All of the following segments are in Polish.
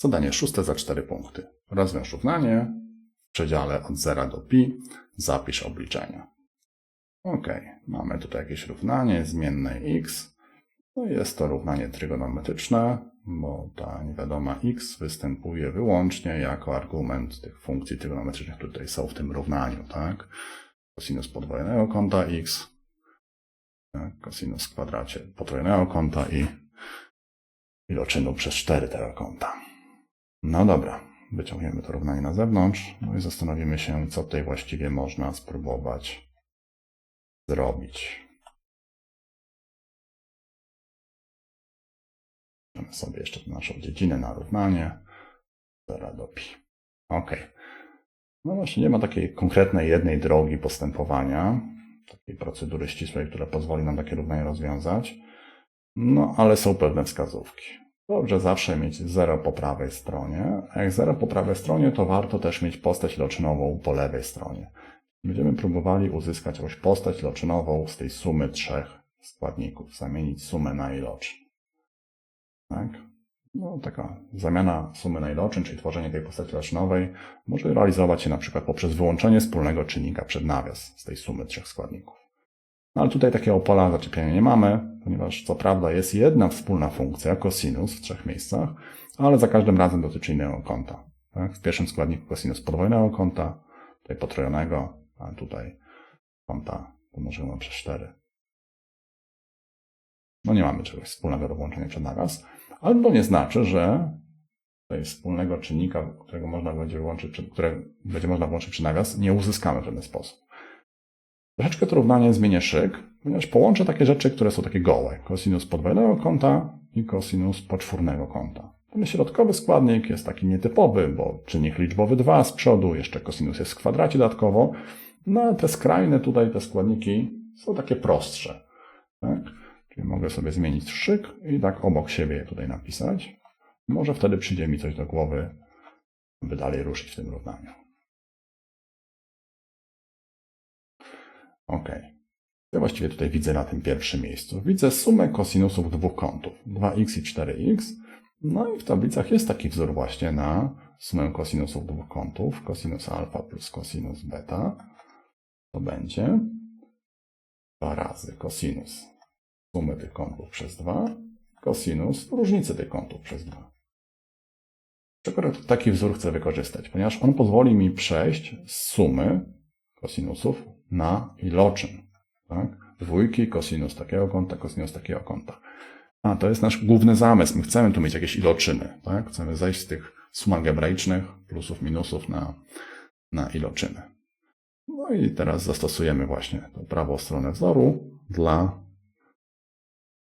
Zadanie szóste za 4 punkty. Rozwiąż równanie w przedziale od 0 do pi. Zapisz obliczenia. Ok, mamy tutaj jakieś równanie zmiennej x. No jest to równanie trygonometryczne, bo ta niewiadoma x występuje wyłącznie jako argument tych funkcji trygonometrycznych, które tutaj są w tym równaniu, tak? Kosinus podwójnego kąta x, tak? kosinus w kwadracie potrójnego kąta i iloczynu przez 4 tego kąta. No dobra, wyciągniemy to równanie na zewnątrz, no i zastanowimy się, co tutaj właściwie można spróbować zrobić. Możemy sobie jeszcze naszą dziedzinę na równanie. 0 do pi. Ok. No właśnie, nie ma takiej konkretnej jednej drogi postępowania, takiej procedury ścisłej, która pozwoli nam takie równanie rozwiązać. No, ale są pewne wskazówki. Dobrze zawsze mieć 0 po prawej stronie, a jak 0 po prawej stronie, to warto też mieć postać iloczynową po lewej stronie. Będziemy próbowali uzyskać jakąś postać iloczynową z tej sumy trzech składników, zamienić sumę na iloczyn. Tak? No, taka zamiana sumy na iloczyn, czyli tworzenie tej postaci iloczynowej, może realizować się na przykład poprzez wyłączenie wspólnego czynnika przed nawias z tej sumy trzech składników. No, ale tutaj takiego pola zaczepienia nie mamy, ponieważ co prawda jest jedna wspólna funkcja, cosinus w trzech miejscach, ale za każdym razem dotyczy innego kąta. Tak? W pierwszym składniku cosinus podwójnego kąta, tutaj potrojonego, a tutaj kąta pomnożonego przez 4. No nie mamy czegoś wspólnego do włączenia przed nawias, ale to nie znaczy, że tutaj wspólnego czynnika, którego można będzie które będzie można włączyć przy nawias, nie uzyskamy w żaden sposób. Troszeczkę to równanie zmienię szyk, ponieważ połączę takie rzeczy, które są takie gołe. Kosinus podwójnego kąta i kosinus poczwórnego kąta. Ten środkowy składnik jest taki nietypowy, bo czynnik liczbowy 2 z przodu, jeszcze kosinus jest w kwadracie dodatkowo. No a te skrajne tutaj, te składniki są takie prostsze. Tak? Czyli mogę sobie zmienić szyk i tak obok siebie je tutaj napisać. Może wtedy przyjdzie mi coś do głowy, by dalej ruszyć w tym równaniu. Ok. Ja właściwie tutaj widzę na tym pierwszym miejscu. Widzę sumę kosinusów dwóch kątów. 2x i 4x. No i w tablicach jest taki wzór właśnie na sumę kosinusów dwóch kątów. Kosinus alfa plus kosinus beta. To będzie 2 razy kosinus sumy tych kątów przez 2, kosinus różnicy tych kątów przez 2. Dlaczego taki wzór chcę wykorzystać? Ponieważ on pozwoli mi przejść z sumy kosinusów na iloczyn. Tak? Dwójki, kosinus takiego kąta, kosinus takiego kąta. A to jest nasz główny zamysł. My chcemy tu mieć jakieś iloczyny. Tak? Chcemy zejść z tych sum algebraicznych, plusów, minusów na, na iloczyny. No i teraz zastosujemy właśnie tą prawą stronę wzoru dla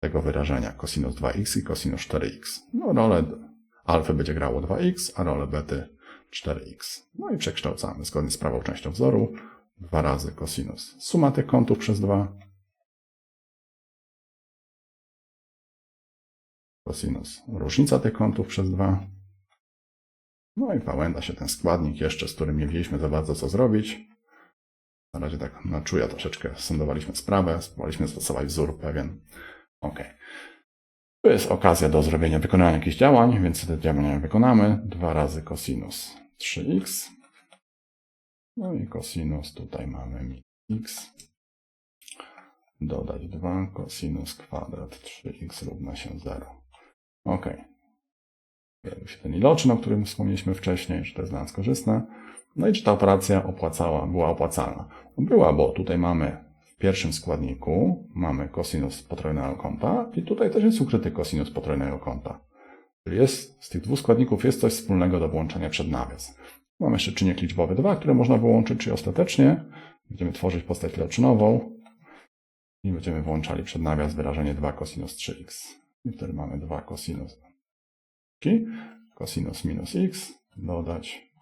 tego wyrażenia cosinus 2x i cosinus 4x. No rolę alfy będzie grało 2x, a rolę bety 4x. No i przekształcamy zgodnie z prawą częścią wzoru 2 razy cosinus suma tych kątów przez 2 cosinus różnica tych kątów przez 2 no i pałęda się ten składnik jeszcze, z którym nie wiedzieliśmy za bardzo co zrobić. Na razie tak na czuja troszeczkę sądowaliśmy sprawę, spróbowaliśmy zastosować wzór pewien. Ok. To jest okazja do zrobienia, wykonania jakichś działań, więc te działania wykonamy. 2 razy cosinus 3x. No i cosinus tutaj mamy x. Dodać 2 cosinus kwadrat 3x równa się 0. Ok. Pojawił się ten iloczyn, o którym wspomnieliśmy wcześniej, czy to jest dla nas korzystne. No i czy ta operacja opłacała, była opłacalna? No była, bo tutaj mamy w pierwszym składniku mamy kosinus potrójnego kąta i tutaj też jest ukryty kosinus potrójnego kąta. Czyli jest, z tych dwóch składników jest coś wspólnego do włączenia przed nawias. Mamy jeszcze czynnik liczbowy 2, który można wyłączyć, czyli ostatecznie będziemy tworzyć postać iloczynową i będziemy włączali przed nawias wyrażenie 2 cosinus 3x. I wtedy mamy 2 cosinus cosinus minus x dodać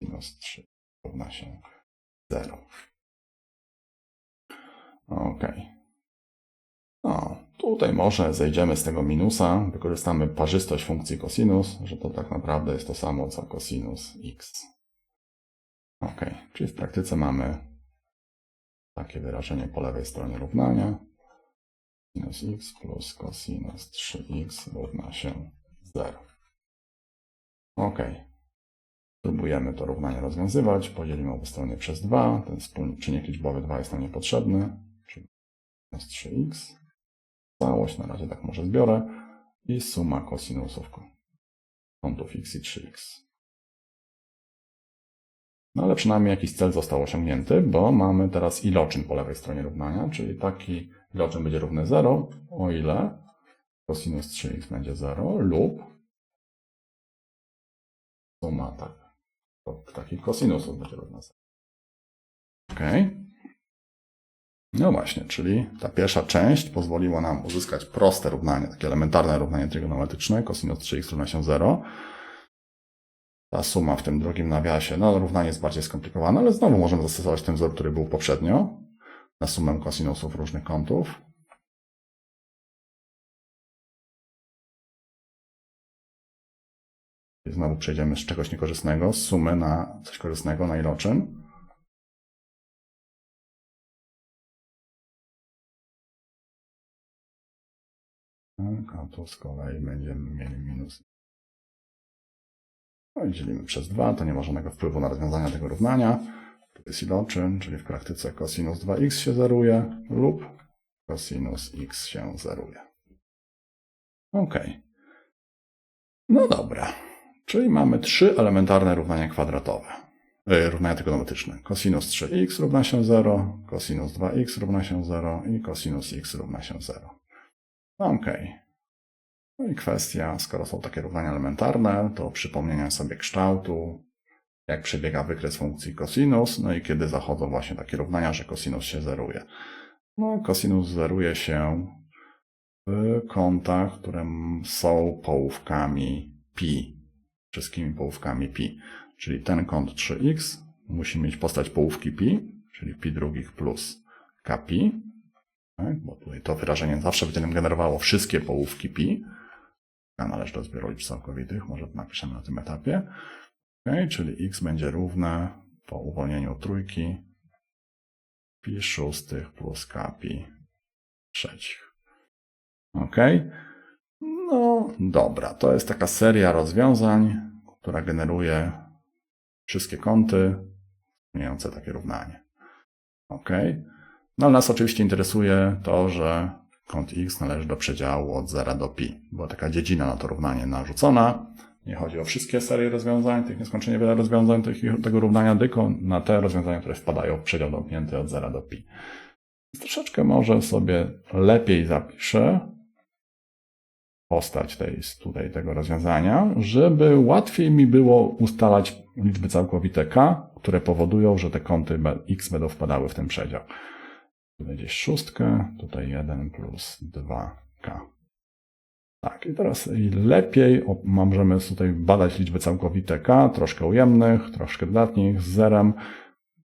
minus 3 równa się 0. Ok. No, tutaj może zejdziemy z tego minusa, wykorzystamy parzystość funkcji cosinus, że to tak naprawdę jest to samo co cosinus x. Ok, czyli w praktyce mamy takie wyrażenie po lewej stronie równania. Sinus x plus cosinus 3x równa się 0. Ok. Spróbujemy to równanie rozwiązywać. Podzielimy obie strony przez 2. Ten wspólny czynnik liczbowy 2 jest nam niepotrzebny, czyli minus 3x. Całość na razie tak może zbiorę. I suma kosinusów kątów x i 3x. No ale przynajmniej jakiś cel został osiągnięty, bo mamy teraz iloczyn po lewej stronie równania, czyli taki iloczyn będzie równy 0, o ile cosinus 3x będzie 0 lub suma tak, takich cosinusów będzie równa 0. Ok. No właśnie, czyli ta pierwsza część pozwoliła nam uzyskać proste równanie, takie elementarne równanie trygonometryczne, cosinus 3x równa się 0. Ta suma w tym drugim nawiasie, no równanie jest bardziej skomplikowane, ale znowu możemy zastosować ten wzór, który był poprzednio, na sumę kosinusów różnych kątów. I znowu przejdziemy z czegoś niekorzystnego, z sumy na coś korzystnego, na iloczyn. A tu z kolei będziemy mieli minus. No i dzielimy przez 2, to nie ma żadnego wpływu na rozwiązanie tego równania. Tu jest iloczyn, czyli w praktyce cosinus 2x się zeruje lub cosinus x się zeruje. Ok. No dobra. Czyli mamy trzy elementarne równania kwadratowe. Yy, równania trygonometryczne. Cosinus 3x równa się 0, cosinus 2x równa się 0 i cosinus x równa się 0. Ok. No i kwestia, skoro są takie równania elementarne, to przypomnienia sobie kształtu, jak przebiega wykres funkcji cosinus, no i kiedy zachodzą właśnie takie równania, że cosinus się zeruje. No, cosinus zeruje się w kątach, które są połówkami pi, wszystkimi połówkami pi. Czyli ten kąt 3x musi mieć postać połówki pi, czyli pi drugich plus kpi, tak? bo tutaj to wyrażenie zawsze będzie nam generowało wszystkie połówki pi, a należy do zbioru liczb całkowitych, może napiszemy na tym etapie. Okay, czyli x będzie równe po uwolnieniu trójki pi szóstych plus k pi trzecich. Ok? No dobra, to jest taka seria rozwiązań, która generuje wszystkie kąty spełniające takie równanie. Ok? No nas oczywiście interesuje to, że kąt x należy do przedziału od 0 do pi. Była taka dziedzina na to równanie narzucona. Nie chodzi o wszystkie serie rozwiązań, tych nieskończenie wiele rozwiązań tych, tego równania, tylko na te rozwiązania, które wpadają w przedział domknięty od 0 do pi. Troszeczkę może sobie lepiej zapiszę postać tej, tutaj tego rozwiązania, żeby łatwiej mi było ustalać liczby całkowite k, które powodują, że te kąty x będą wpadały w ten przedział. Będzie szóstkę, tutaj 1 plus 2k. Tak, i teraz lepiej możemy tutaj badać liczby całkowite k, troszkę ujemnych, troszkę dodatnich, z zerem.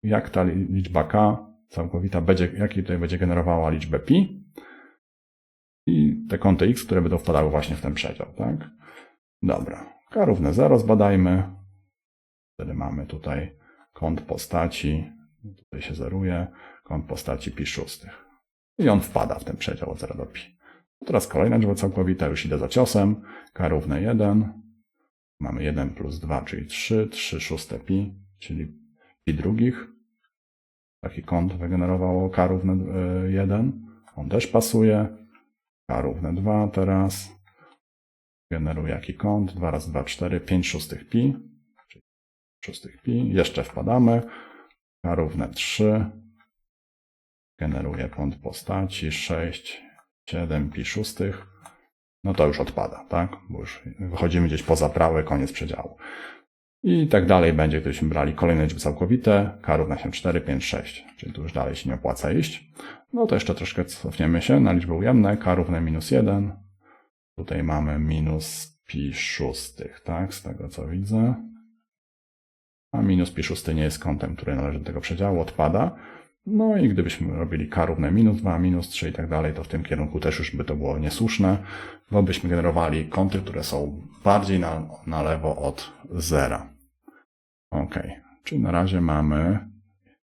Jak ta liczba k całkowita będzie, jaki tutaj będzie generowała liczbę pi i te kąty x, które będą wpadały właśnie w ten przedział, tak? Dobra, k równe 0 zbadajmy. Wtedy mamy tutaj kąt postaci, tutaj się zeruje, kąt postaci pi szóstych. I on wpada w ten przedział od 0 do pi. Teraz kolejna liczba całkowita, już idę za ciosem. k równe 1. Mamy 1 plus 2, czyli 3, 3 szóste pi, czyli pi drugich. Taki kąt wygenerowało k równe 1. On też pasuje. k równe 2 teraz. Generuje jaki kąt? 2 razy 2, 4, 5 szóstych pi. Czyli szóstych pi. Jeszcze wpadamy. K równe 3. Generuje kąt postaci 6, 7 pi szóstych, no to już odpada, tak? Bo już wychodzimy gdzieś poza prawy koniec przedziału. I tak dalej będzie, gdybyśmy brali kolejne liczby całkowite, k równa się 4, 5, 6, czyli tu już dalej się nie opłaca iść. No to jeszcze troszkę cofniemy się na liczby ujemne, k równe minus 1. Tutaj mamy minus pi szóstych, tak? Z tego co widzę. A minus pi szósty nie jest kątem, który należy do tego przedziału, odpada. No i gdybyśmy robili k równe minus 2, minus 3 i tak dalej, to w tym kierunku też już by to było niesłuszne, bo byśmy generowali kąty, które są bardziej na, na lewo od zera. Ok, czyli na razie mamy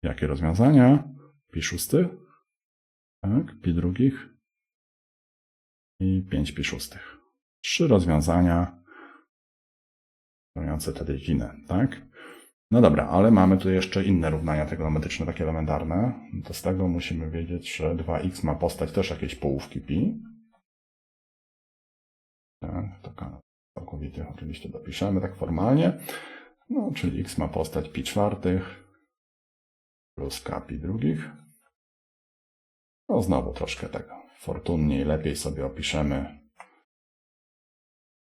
jakie rozwiązania? Pi szósty, tak, pi drugich i 5 pi szóstych. Trzy rozwiązania równujące tę dziedzinę, tak? No dobra, ale mamy tu jeszcze inne równania trigonometryczne, takie elementarne. To z tego musimy wiedzieć, że 2x ma postać też jakiejś połówki pi. Tak, to całkowity oczywiście dopiszemy tak formalnie. No, czyli x ma postać pi czwartych plus k pi drugich. No znowu troszkę tego fortunniej, lepiej sobie opiszemy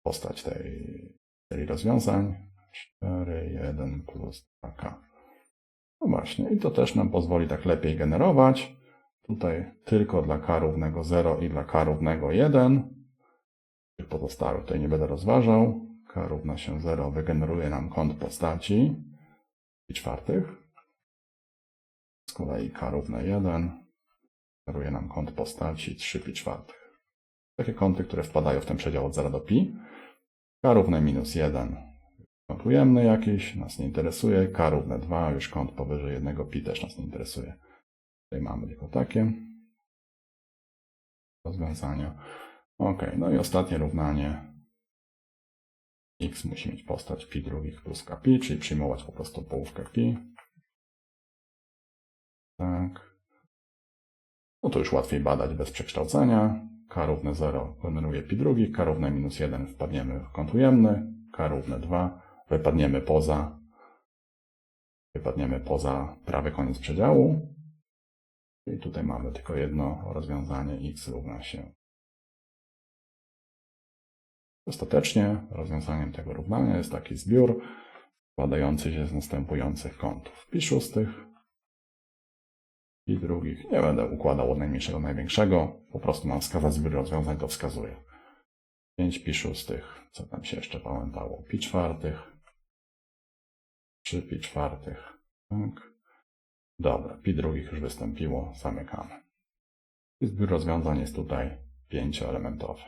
postać tej serii rozwiązań. 4, 1 plus 2k. No właśnie, i to też nam pozwoli tak lepiej generować. Tutaj tylko dla k równego 0 i dla k równego 1. Tych pozostałych tutaj nie będę rozważał. k równa się 0 wygeneruje nam kąt postaci i czwartych. Z kolei k równe 1 generuje nam kąt postaci 3 pi czwartych. Takie kąty, które wpadają w ten przedział od 0 do pi. k równe minus 1 Kąt ujemny jakiś nas nie interesuje. K równe 2, już kąt powyżej 1 pi też nas nie interesuje. Tutaj mamy tylko takie rozwiązania. Ok, no i ostatnie równanie. x musi mieć postać pi drugich plus k pi, czyli przyjmować po prostu połówkę pi. Tak. No to już łatwiej badać bez przekształcenia. k równe 0 generuje pi drugich, k równe minus 1 wpadniemy w kąt ujemny, k równe 2 wypadniemy poza, wypadniemy poza prawy koniec przedziału. I tutaj mamy tylko jedno rozwiązanie x równa się. Ostatecznie rozwiązaniem tego równania jest taki zbiór składający się z następujących kątów. Pi szóstych i drugich. Nie będę układał od najmniejszego do największego. Po prostu mam wskazać zbiór rozwiązań, to wskazuję. 5 pi szóstych. Co tam się jeszcze pamiętało? Pi czwartych 3 pi czwartych. Tak. Dobra, pi drugich już wystąpiło, zamykamy. I zbiór rozwiązań jest tutaj pięcioelementowy.